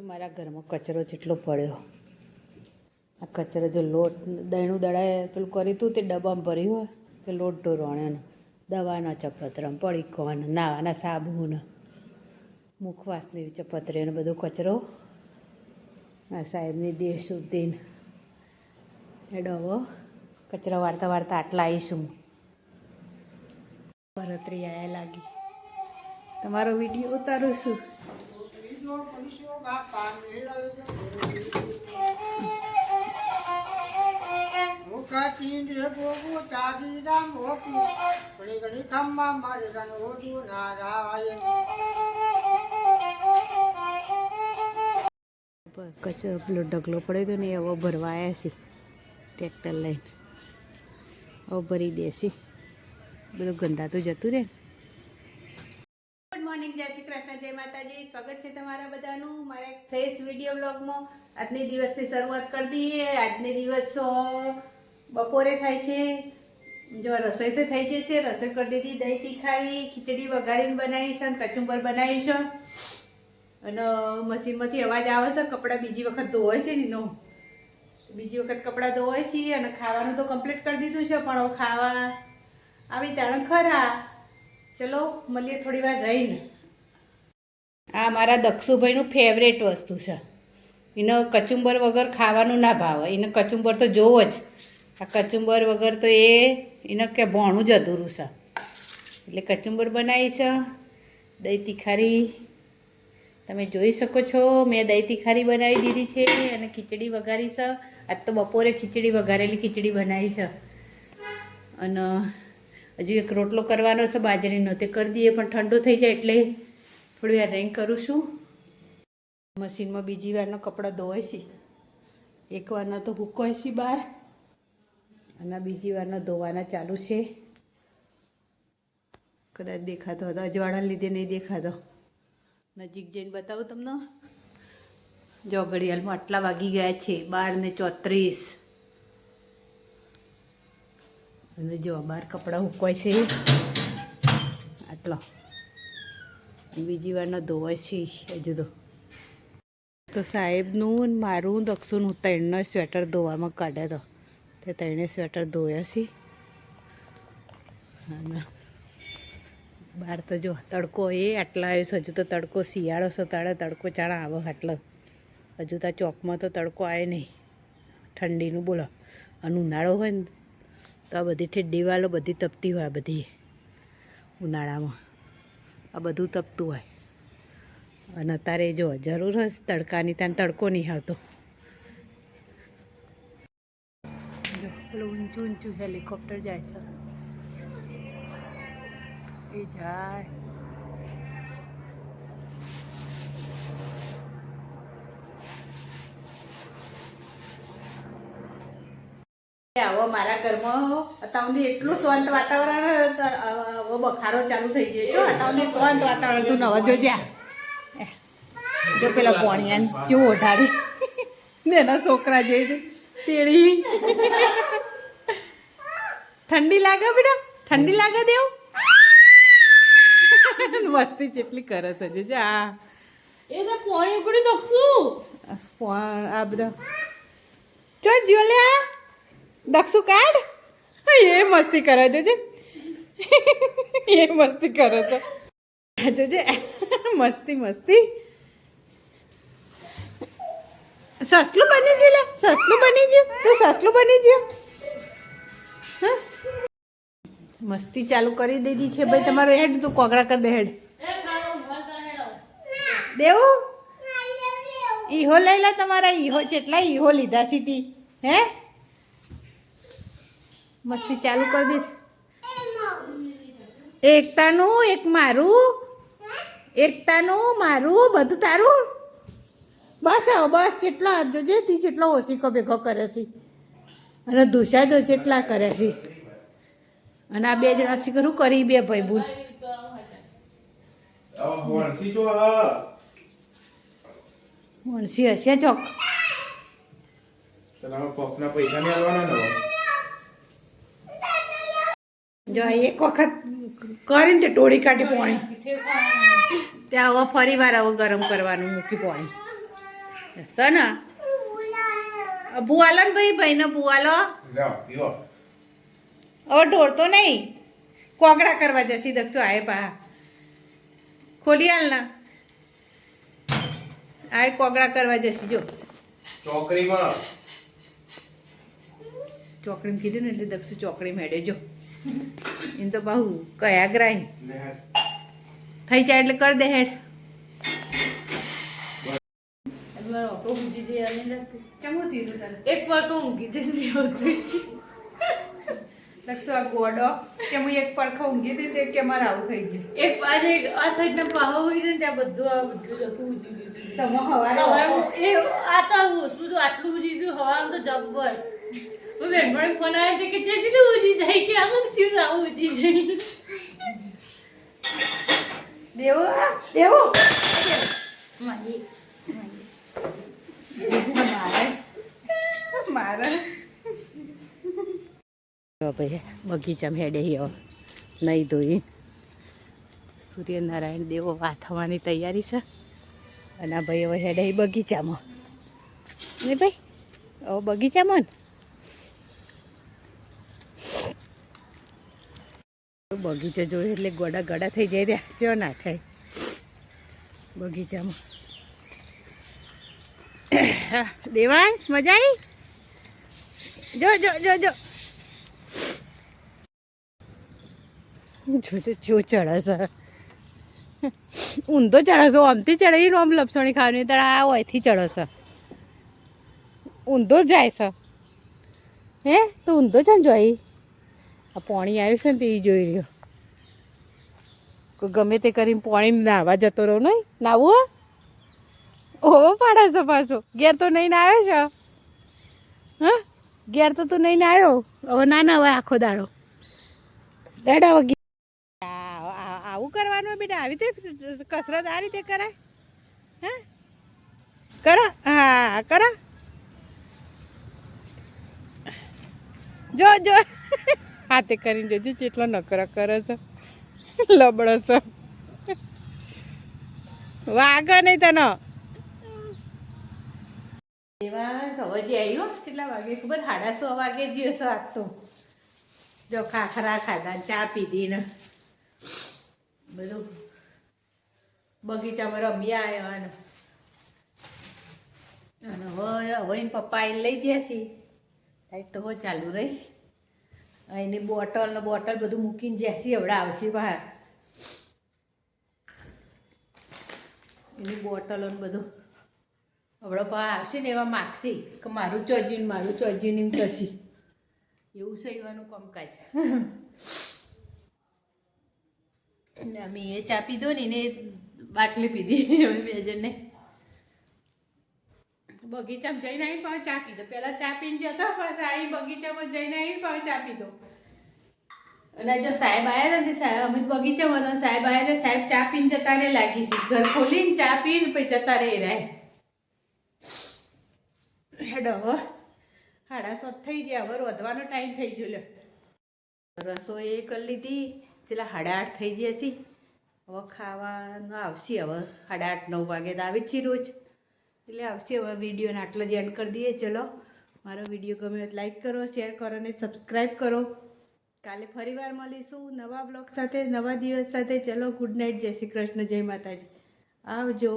મારા ઘરમાં કચરો જેટલો પડ્યો. આ કચરો જો લોટ દહીણું દડાએ પેલું કર્યું હતું તે ડબ્બામાં ભર્યું હોય, તે લોટ ઢોરવાણાનો દવાના ચપતરા પડીકોને નાવાના સાબુને. મુખવાસની ચપતરી અને બધો કચરો. આ સાહેબની દેહ શુદ્ધિને. એ ડબો કચરા વાર્તા વાર્તા આટલા આવીશું ભરતરી આયા લાગી. તમારો વીડિયો ઉતારું છું. કચરો પેલો ઢગલો પડ્યો હતો ને એ હવે ભરવા આવ્યા છે ટ્રેક્ટર લઈને. હવે ભરી દેશે. બધું ગંધાતું જતું રહે મોર્નિંગ જય શ્રી કૃષ્ણ, જય માતાજી. સ્વાગત છે તમારા બધાનું મારા ફ્રેશ વીડિયો બ્લોગમાં આજની દિવસની શરૂઆત કરી દઈએ. આજની દિવસ બપોરે થાય છે. જો રસોઈ તો થઈ જશે. રસોઈ કરી દીધી, દહીં તીખારી ખીચડી વઘારીને બનાવી છે અને કચુંબર બનાવી છે અને મશીનમાંથી અવાજ આવે છે. કપડાં બીજી વખત ધોવાય છે ને એનો. બીજી વખત કપડાં ધોવાય છીએ અને ખાવાનું તો કમ્પ્લીટ કરી દીધું છે, પણ ખાવા આવી તાણ ખરા. ચલો, મળીએ થોડી વાર રહીને. આ મારા દક્ષુભાઈનું ફેવરેટ વસ્તુ છે. એને કચુંબર વગર ખાવાનું ના ભાવે. એને કચુંબર તો જોવો જ. આ કચુંબર વગર તો એ, એને કે ભોણું જ અધૂરું છે. એટલે કચુંબર બનાવી છે. દહીં તીખારી. તમે જોઈ શકો છો, મેં દહીં તીખારી બનાવી દીધી છે અને ખીચડી વઘારી છે. આજ તો બપોરે ખીચડી વઘારેલી ખીચડી બનાવી છે. અને હજુ એક રોટલો કરવાનો છે, બાજરીનો. તે કરી દઈએ પણ ઠંડો થઈ જાય એટલે થોડી વાર રેન્ક કરું છું. મશીનમાં બીજી વારનો કપડાં ધોવાય છે. એક વારના તો હુકવાય છે બહાર. અને બીજી વારનો ધોવાના ચાલુ છે. કદાચ દેખાતો હતો અજવાળાને લીધે નહીં દેખાતો. નજીક જઈને બતાવું તમને. જો ઘડિયાળમાં આટલા વાગી ગયા છે, બાર ને ચોત્રીસ. અને જો બાર કપડાં હુકવાય છે. આટલો. બીજી વારનો ધોવાય છે. હજુ તો. તો સાહેબનું મારું મારું દક્ષુનું ત્રણનો સ્વેટર ધોવામાં કાઢે તો. તે ત્રણે સ્વેટર ધોયા છે. બહાર તો જો, તડકો એ આટલા આવ્યો છે. હજુ તો તડકો શિયાળો સતાડે તડકો ચાણા આવે આટલો. હજુ તો ચોકમાં તો તડકો આવે નહીં. ઠંડીનું બોલો. અને ઉનાળો હોય ને, તો આ બધી ઠેડી વાલો બધી તપતી હોય આ બધી ઉનાળામાં. આ બધું તપતું હોય. અને અત્યારે જો, જરૂર હશે તડકાની ત્યાં તડકો નહીં આવતો પેલું ઊંચું ઊંચું હેલિકોપ્ટર જાય છે. એ જાય. આવો મારા ઘરમાં અત્યાર એટલું શાંત વાતાવરણ હવે બખારો ચાલુ થઈ ગયો છો અત્યાર શાંત વાતાવરણ. તું નવા જોજ્યા જો. પેલા પોણિયાને કેવું ઓઢાડી. ને એના છોકરા જે તેડી ઠંડી લાગે બેટા? ઠંડી લાગે દેવ? મસ્તી જેટલી કરે છે જો આ એ તો પોણી ઉકળી દોખશું પણ આ બધા. ચો જો લે આ. દક્ષુ કાઢ. એ મસ્તી કરે જોજે એ મસ્તી કરો છો. જોજે મસ્તી મસ્તી. સસલું બની ગયું લે. સસલું બની ગયું. તું સસલું બની ગયું? મસ્તી ચાલુ કરી દીધી છે ભાઈ તમારો હેડ, તું કોગળા કર દે હેડો. દેવું? ઈહો લઈ લે તમારા, ઈહો જેટલા ઈહો લીધા સીધી. હે? મસ્તી ચાલુ કરી દીધી એકતાનું એક મારું. એકતાનું મારું બધું તારું. બસ આવો બસ જેટલો જોજે તી જેટલો ઓશીકો ભેગો કરે છે. અને દુષા જો જેટલા કરે છે. અને આ બે જણા શીખરું કરી બે ભાઈ ભૂલ વણસી હશે ચોક. પૈસા નહીં આલવાના ને હવે? જો એક વખત કરીને તે ટોળી કાઢી પોણી. ત્યાં હવે ફરી વાર હવે ગરમ કરવાનું મૂકી પોણી. સન ભૂવાલો ને ભાઈ ભાઈનો ભૂવાલો? જાઓ પીવો. હવે ઢોળતો નહીં. કોગળા કરવા જશી દક્ષો આય પા ખોલી હાલ ના. આય કોગડા કરવા જશી જો. ચોકરીમાં. ચોકડીમાં કીધું ને એટલે દક્ષુ ચોકડી મેળે જો. એમ તો બહુ કયા ગ્રાય થઈ જાય એટલે કરી દે હેડ. મારો ઓટો ઊંઘી જઈ એક વાર તો ઊંઘી હોતી. દક્ષુ આ ગોડો કે હું એક પડખો ઊંઘી હતી તે કે મારે આવું થઈ ગયું. એક આજે આ સાઈડના પાહો હોય ને ત્યાં બધું આ બધું જતું ઊંઘી ગયું. તમે હવારે એ આ તો શું આટલું ઊંઘી ગયું? હવામાં તો જબ્બર. હું બેનપણી ફોન આવ્યો કે તે કેટલું ઊંઘી જાય કે આમ થયું આવું ઊંઘી જાય. દેવો દેવો. મારી મારે. મારે. ભાઈ બગીચામાં હેડે હી નહીં ધોઈ. સૂર્યનારાયણ દેવો વાથવાની તૈયારી છે. અને આ ભાઈ હવે હેડે બગીચામાં. ને ભાઈ હવે બગીચામાં ને? બગીચો જોયો એટલે ગોડા ગડા થઈ જાય રહ્યા. ચો ના થાય. બગીચામાં. દેવાંશ, મજા આવી જો જો જો જો. જો જો ચો ચડે છે ઊંધો ચડે છે આમથી ચડાવીને આમ લપસણી ખાવાની તળ આ હોયથી ચડે છે ઊંધો જ જાય છે. હે, તો ઊંધો છે ને જોઈ. આ પાણી આવ્યું છે ને તે જોઈ રહ્યો. કોઈ ગમે તે કરીને પાણી નાહવા જતો રહો નહીં. નાવું? ઓહો, પાડે છે પાછો. ઘેર તો નહીં આવ્યો છે? હા? ઘેર તો તું નહીં આવ્યો? હવે ના ના, હવે આખો દાડો. દાડા વગી આવું કરવાનું બેટા. આવી રીતે કસરત આ રીતે કરાય હા? કરો. હા, કરો. જો જો હાથે કરીને જોજો જેટલો નકરો કરે છે. લબડો છો. વાગો નહીં તને. એવા સવાજી આવ્યો કેટલા વાગે? સાડા સો વાગે જ્યો છો આજ તો. જો ખાખરા ખાધા ચા પીધી ને. બગીચામાં રમ્યા આવ્યા ને. અને હવે હવે પપ્પા એને લઈ છે. લાઈટ તો ચાલુ રહી. એની બોટલ ને બોટલ બધું મૂકીને જેસી આવશે બહાર. એની બોટલો ને બધું હવડો પા આવશે ને એવા માગશે કે મારું ચોજીને મારું ચોજીને એમ કરશે. એવું સહીવાનું કામકાજ. ને અમે એ ચા પીધો ને એને બાટલી પીધી, અમે બે જણને. બગીચામાં જઈને આવીને પાછો ચા પીધો. પહેલાં ચા પીને જતા પાછા આવી બગીચામાં જઈને આવીને પાછો ચા પીધો. અને જો સાહેબ આવ્યા હતા સાહેબ, અમે બગીચામાં હતા સાહેબ આવ્યા હતા સાહેબ ચા પીને જતા રે લાગી છે. ઘર ખોલીને ચા પીને પછી જતા રહે રાય હેડો હાડા સાત થઈ ગયા, હવે રોધવાનો ટાઈમ થઈ ગયો લ્યો. રસોઈ કરી લીધી. ચેલા સાડા આઠ થઈ ગયા છે. હવે ખાવાનું આવશે હવે. સાડા આઠ, નવ વાગે તો આવે છે રોજ. એટલે આવશે હવે વિડીયોને આટલો જ એન્ડ કરી દઈએ. ચલો, મારો વીડિયો ગમે તો લાઈક કરો શેર કરો અને સબસ્ક્રાઈબ કરો. કાલે ફરીવાર મળીશું નવા બ્લોગ સાથે, નવા દિવસ સાથે. ચલો ગુડ નાઇટ જય શ્રી કૃષ્ણ, જય માતાજી. આવજો.